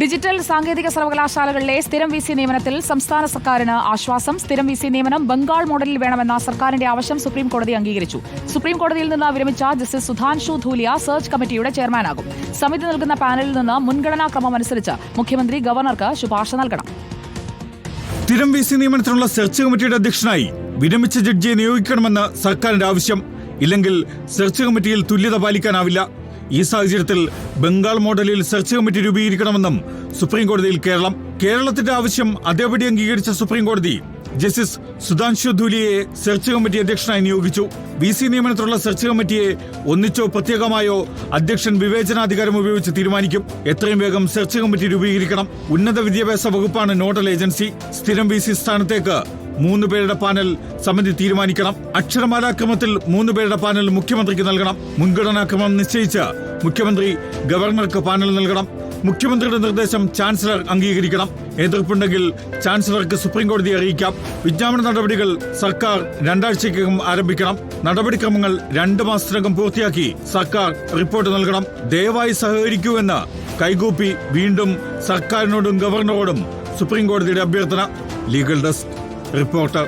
Digital സാങ്കേതിക സർവകലാശാലകളിലെ സ്ഥിരം V C നിയമനത്തിൽ സംസ്ഥാന സർക്കാരിന് ആശ്വാസം. സ്ഥിരം വി സി നിയമനം ബംഗാൾ മോഡലിൽ വേണമെന്ന സർക്കാരിന്റെ ആവശ്യം സുപ്രീം കോടതി അംഗീകരിച്ചു. സുപ്രീം കോടതിയിൽ നിന്ന് വിരമിച്ച ജസ്റ്റിസ് സുധാൻഷു ധൂലിയ സെർച്ച് കമ്മിറ്റിയുടെ ചെയർമാനാകും. സമിതി നൽകുന്ന പാനലിൽ നിന്ന് മുൻഗണനാക്രമം അനുസരിച്ച് മുഖ്യമന്ത്രി ഗവർണർക്ക് ശുപാർശ നൽകണം. സ്ഥിരം വി സി നിയമനത്തിനുള്ള സെർച്ച് കമ്മിറ്റിയുടെ അധ്യക്ഷനായി വിരമിച്ച ജഡ്ജിയെ നിയോഗിക്കണമെന്ന് സർക്കാരിന്റെ ആവശ്യം. ഇല്ലെങ്കിൽ സെർച്ച് കമ്മിറ്റിയിൽ തുല്യത പാലിക്കാനാവില്ല. ഈ സാഹചര്യത്തിൽ ബംഗാൾ മോഡലിൽ സെർച്ച് കമ്മിറ്റി രൂപീകരിക്കണമെന്നും സുപ്രീം കോടതിയിൽ കേരളം കേരളത്തിന്റെ ആവശ്യം അതേപടി അംഗീകരിച്ച സുപ്രീം കോടതി ജസ്റ്റിസ് സുധാൻഷു ധൂലിയെ സെർച്ച് കമ്മിറ്റി അധ്യക്ഷനായി നിയോഗിച്ചു. വി സി നിയമനത്തിലുള്ള സെർച്ച് കമ്മിറ്റിയെ ഒന്നിച്ചോ പ്രത്യേകമായോ അധ്യക്ഷൻ വിവേചനാധികാരം ഉപയോഗിച്ച് തീരുമാനിക്കും. എത്രയും വേഗം സെർച്ച് കമ്മിറ്റി രൂപീകരിക്കണം. ഉന്നത വിദ്യാഭ്യാസ വകുപ്പാണ് നോഡൽ ഏജൻസി. സ്ഥിരം വി സി സ്ഥാനത്തേക്ക് മൂന്ന് പേരുടെ പാനൽ സമിതി തീരുമാനിക്കണം. അക്ഷരമാലാക്രമത്തിൽ മൂന്ന് പേരുടെ പാനൽ മുഖ്യമന്ത്രിക്ക് നൽകണം. മുൻഗണനാക്രമം നിശ്ചയിച്ച് മുഖ്യമന്ത്രി ഗവർണർക്ക് പാനൽ നൽകണം. മുഖ്യമന്ത്രിയുടെ നിർദ്ദേശം ചാൻസലർ അംഗീകരിക്കണം. എതിർപ്പുണ്ടെങ്കിൽ ചാൻസലർക്ക് സുപ്രീം കോടതിയെ അറിയിക്കാം. വിജ്ഞാപന നടപടികൾ സർക്കാർ രണ്ടാഴ്ചയ്ക്കകം ആരംഭിക്കണം. നടപടിക്രമങ്ങൾ രണ്ട് മാസത്തിനകം പൂർത്തിയാക്കി സർക്കാർ റിപ്പോർട്ട് നൽകണം. ദയവായി സഹകരിക്കൂ എന്ന് കൈകൂപ്പി വീണ്ടും സർക്കാരിനോടും ഗവർണറോടും സുപ്രീം കോടതിയുടെ അഭ്യർത്ഥന. Legal desk. റിപ്പോർട്ടർ